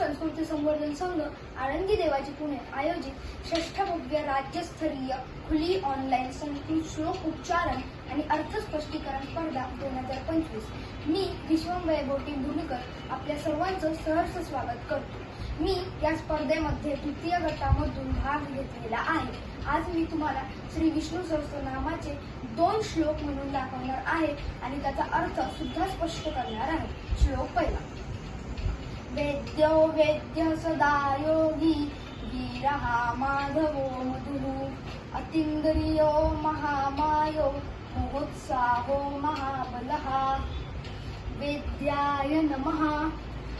संस्कृती संवर्धन संघ आळंदी देवाची पुणे आयोजित षष्ठ भव्य राज्यस्तरीय खुली ऑनलाईन संस्कृत श्लोक उच्चारण आणि अर्थ स्पष्टीकरण स्पर्धा दोन हजार पंचवीस. मी विश्वम बोटी भूमिकर आपल्या सर्वांचं सहर्ष स्वागत करतो. मी या स्पर्धेमध्ये द्वितीय गटामधून भाग घेतलेला आहे. आज मी तुम्हाला श्री विष्णू सहस्त्रनामाचे दोन श्लोक म्हणून दाखवणार आहे आणि त्याचा अर्थ सुद्धा स्पष्ट करणार आहे. श्लोक पहिला. वेद्यो वेद्य सदा योगी। वीरः माधवो मधुः। अतिंद्रियो महामायो। महोत्साहो महाबलः। वेद्याय नमः।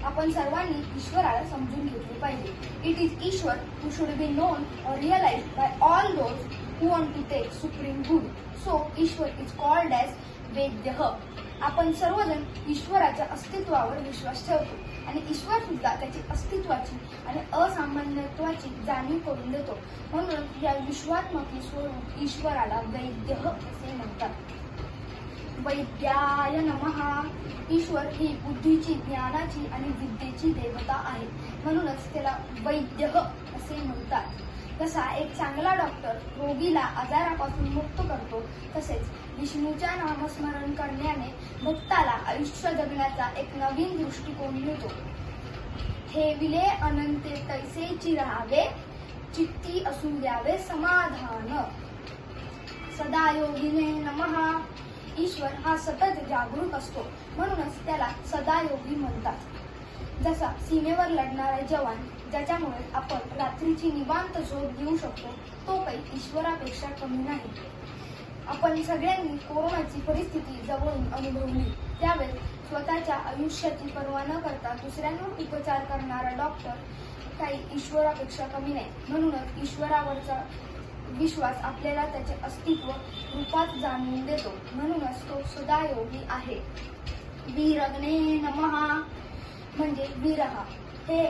आपण सर्वांनी ईश्वराला समजून घेतले पाहिजे. It is Ishwar who should be known और realise by all those who want to take supreme good so Ishwar is called as Vedya. आपण सर्वजण ईश्वराच्या अस्तित्वावर विश्वास ठेवतो. आणि ईश्वर सुद्धा त्याची अस्तित्वाची आणि असामान्यत्वाची जाणीव करून देतो. म्हणून या विश्वात्मक स्वरूप ईश्वराला वैद्य असे म्हणतात. वैद्याय नमहा ईश्वर ही बुद्धीची ज्ञानाची आणि विद्येची देवता आहे. म्हणूनच त्याला वैद्य असे म्हणतात. जसा एक चांगला डॉक्टर रोगीला आजारापासून मुक्त करतो तसेच विष्णूच्या नामस्मरण करण्याने भक्ताला आयुष्य जगण्याचा एक नवीन दृष्टिकोन मिळतो. ठेविले अनंते तैसेची राहावे चित्ती असू द्यावे समाधान. सदा योगिने नमहा ईश्वर हा सतत जागरूक असतो म्हणूनच त्याला सदायोगी म्हणतात. जसा सीमेवर लढणारा जवान ज्याच्यामुळे आपण रात्रीची निवांत झोप घेऊ शकतो तो काही ईश्वरापेक्षा कमी नाही. आपण सगळ्यांनी कोरोनाची परिस्थिती जवळून अनुभवली. त्यावेळेस स्वतःच्या आयुष्याची पर्वा न करता दुसऱ्यांवर उपचार करणारा डॉक्टर काही ईश्वरापेक्षा कमी नाही. म्हणूनच ईश्वरावरचा विश्वास आपल्याला त्याचे अस्तित्व रूपात जाणून देतो. म्हणूनच तो सदायोगी आहे. वीरग्ने नमहा म्हणजे वीरहा. हे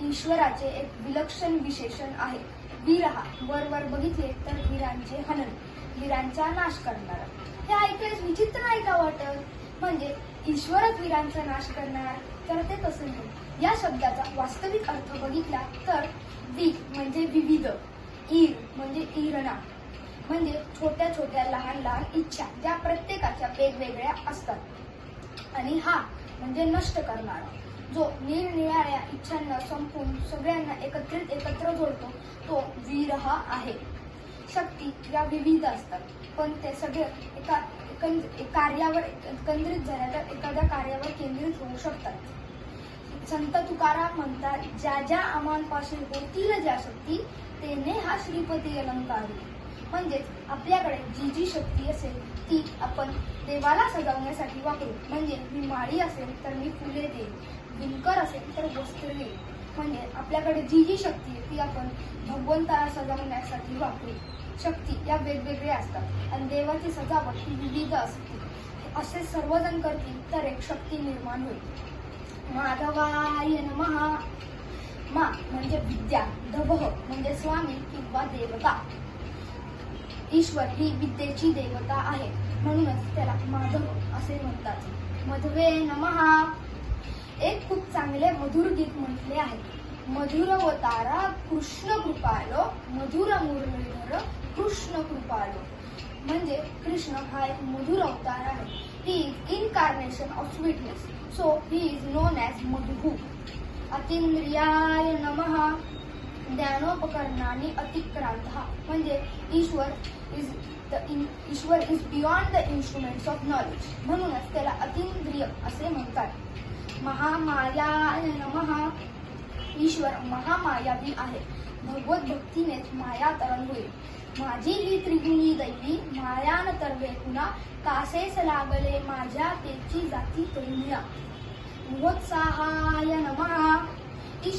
ईश्वराचे एक विलक्षण विशेषण आहे. वीरहा वर वर बघितले तर वीरांचे हनन वीरांचा नाश करणारा. हे ऐकल्यास विचित्र नाही का वाटत? म्हणजे ईश्वरच वीरांचा नाश करणार? तर ते तसे नाही. या शब्दाचा वास्तविक अर्थ बघितला तर वी म्हणजे विविध ईर म्हणजे ईरणा. म्हणजे छोट्या छोट्या लहान लहान इच्छा ज्या प्रत्येकाच्या वेगवेगळ्या असतात. आणि हा म्हणजे नष्ट करणारा. जो निरनिराळ्या इच्छांना संपून सगळ्यांना एकत्रित एकत्र जोडतो तो वीर हा आहे. शक्ती या विविध असतात पण ते सगळे एका एकंद- कार्यावर एकंदरीत झाल्या तर एखाद्या कार्यावर केंद्रित होऊ शकतात. संत तुकाराम म्हणतात ज्या ज्या अमांपाशी होतील ज्या शक्ती तेने हा श्रीपती अलंकारी. म्हणजेच आपल्याकडे जी जी शक्ती असेल ती आपण देवाला सजवण्यासाठी वापरू. म्हणजे मी माळी असेल तर मी फुले देईल विणकर असेल तर वस्त्र देईन. म्हणजे आपल्याकडे जी जी शक्ती आहे ती आपण भगवंताला सजवण्यासाठी वापरू. शक्ती या वेगवेगळ्या असतात. आणि देवाची सजावट ही विविध असते. असे सर्वजण करतील तर एक शक्ती निर्माण होईल. माधवाय महा मा म्हणजे विद्या धवह म्हणजे स्वामी किंवा देवता. ईश्वर ही विद्येची देवता आहे. म्हणूनच त्याला माधव असे म्हणतात. मधवे नमहा एक खूप चांगले मधुर गीत म्हटले आहे. मधुर अवतारा कृष्ण कृपालो. मधुर मुरलीधर कृष्ण कृपालो. म्हणजे कृष्ण हा एक मधुर अवतार आहे. He is incarnation of sweetness so he is known as मधुहू अतिंद्रियाय नमहा ज्ञानोपकरणाने अतिक्रांत म्हणजे Ishwar is the Ishwar is beyond the instruments of knowledge म्हणूनच त्याला अतिंद्रिय असे म्हणतात. महामाया नमहा ईश्वर महामायावी आहे. भगवत भक्तीनेच माया तरंग होईल. माझी ही त्रिगुणी दैवी मायान तरवे पुन्हा कासेस लागले माझ्या तेची जाती तरुणिया. मोहोत्साहाय नम.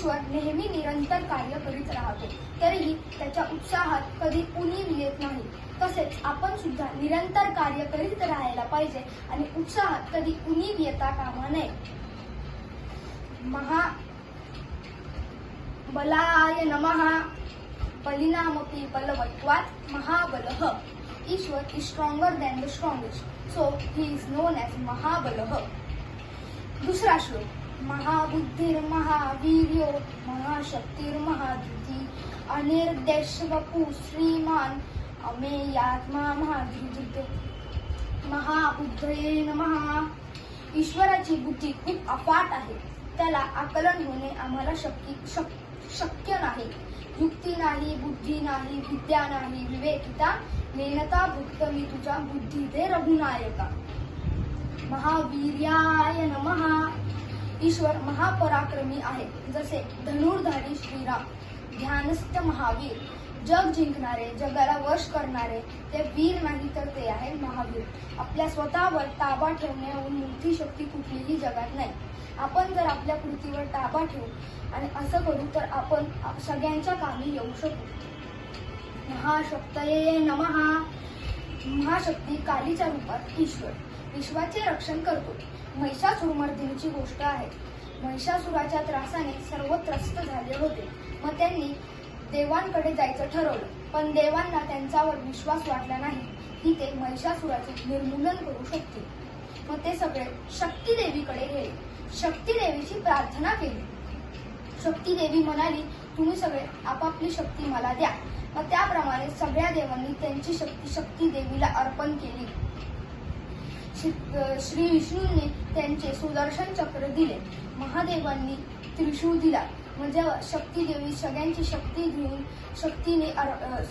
ईश्वर नेहमी निरंतर कार्य करीत राहतो. तरीही त्याच्या उत्साहात कधी उणीव येत नाही. तसेच आपण सुद्धा निरंतर कार्य करीत राहायला पाहिजे आणि उत्साहात कधी उणीव येता कामा नये. महा बलाय नमहा बलिनामपी बलवत्वात महाबलह Ishwar is stronger than the strongest so he is known as महाबलह दुसरा श्लोक. महाबुद्धिर्महावीर्यो महाशक्तिर्महाधृती अनिर्देश वपू श्रीमान अमेयात्मा महाधृती महाबुद्धये नमः। ईश्वराची बुद्धी खूप अफाट आहे. त्याला आकलन होणे आम्हाला शक्य शक- शक्य नाही. युक्ती नाही बुद्धी नाही विद्या नाही विवेकिता मेहनता भुक्त मी तुझ्या बुद्धी ते रघुनायका. महावीर्याय नमः. ईश्वर महापराक्रमी आहे. जसे धनुर्धारी श्रीराम ध्यानस्थ महावीर जग जिंकणारे जगाला वश करणारे ते वीर नाही तर ते आहे महावीर. आपल्या स्वतःवर ताबा ठेवण्याहून मोठी शक्ती कुठलीही जगात नाही. आपण जर आपल्या कृतीवर ताबा ठेवू आणि असं करू तर आपण सगळ्यांच्या कामी येऊ शकू. महाशक्तये नमः. महाशक्ती कालीच्या रूपात ईश्वर. विश्वाचे रक्षण करतो. महिषासुरमर्दिनीची गोष्ट आहे. महिषासुराच्या त्रासाने सर्व त्रस्त झाले होते. मग त्यांनी देवांकडे जायचं ठरवलं. पण देवांना त्यांच्यावर विश्वास वाटला नाही. की ते महिषासुराचे निर्मूलन करू शकते मग ते सगळे शक्ती देवीकडे गेले. शक्ती देवीची प्रार्थना केली. शक्ती देवी म्हणाली तुम्ही सगळे आपापली शक्ती मला द्या. मग त्याप्रमाणे सगळ्या देवांनी त्यांची शक्ती शक्ती देवीला अर्पण केली. श्री- श्री विष्णूंनी त्यांचे सुदर्शन चक्र दिले. महादेवांनी त्रिशूळ दिला. म्हणजे शक्ती देवी सगळ्यांची शक्ती घेऊन शक्तीने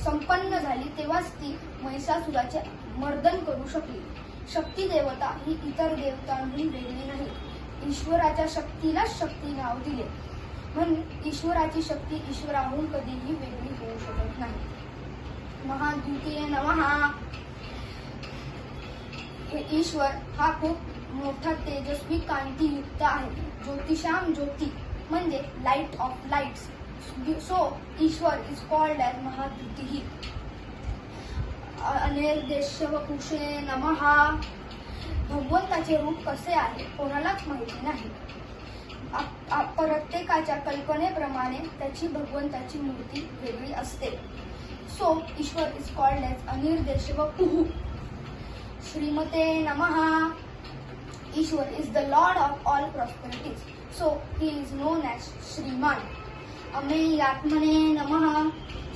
संपन्न झाली तेव्हाच ती महिषासुराचे मर्दन करू शकली. शक्ती देवता ही इतर देवतांहून वेगळी नाही. ईश्वराच्या शक्तीलाच शक्ती नाव दिले. म्हणून ईश्वराची शक्ती ईश्वराहून कधीही वेगळी होऊ शकत नाही. महाद्वितीय नमहा ईश्वर हा खूप मोठा तेजस्वी कांतीयुक्त आहे. ज्योतिषाम ज्योती म्हणजे light of lights so Ishwar is called as महाद्युतीही. अनिर्देश कुशे नमहा. भगवंताचे रूप कसे आहे कोणालाच माहिती नाही. प्रत्येकाच्या कल्पनेप्रमाणे त्याची भगवंताची मूर्ती वेगळी असते. So Ishwar is called as अनिर्देश व कुहू. श्रीमते नमहा Ishwara is the lord of all prosperities so he is known as श्रीमान अमेयात्मने नमः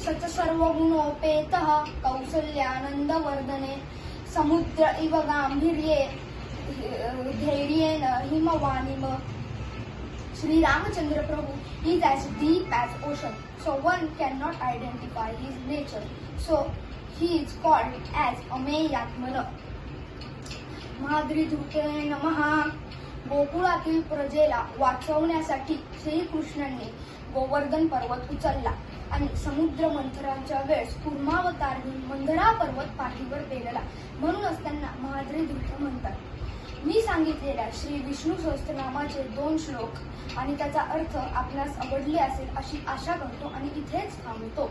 सच सर्व गुणोपेत कौसल्यानंदवर्धने समुद्र इव गांभीर्ये धैर्येन हिमवानिम Sri Ramachandra Prabhu is as deep as ocean, so one cannot identify his nature. So he is called as Ameyatmana. महाद्रिधुते नमहा गोकुळातील प्रजेला वाचवण्यासाठी श्रीकृष्णांनी गोवर्धन पर्वत उचलला आणि समुद्र मंथराच्या वेळेस कुर्मावतार मंधरा पर्वत पाठीवर पेरला. म्हणूनच त्यांना महाद्री महाद्रिधुत म्हणतात. मी सांगितलेल्या श्री विष्णू सहस्त्रनामाचे दोन श्लोक आणि त्याचा अर्थ आपल्यास आवडले असेल अशी आशा करतो आणि इथेच थांबतो.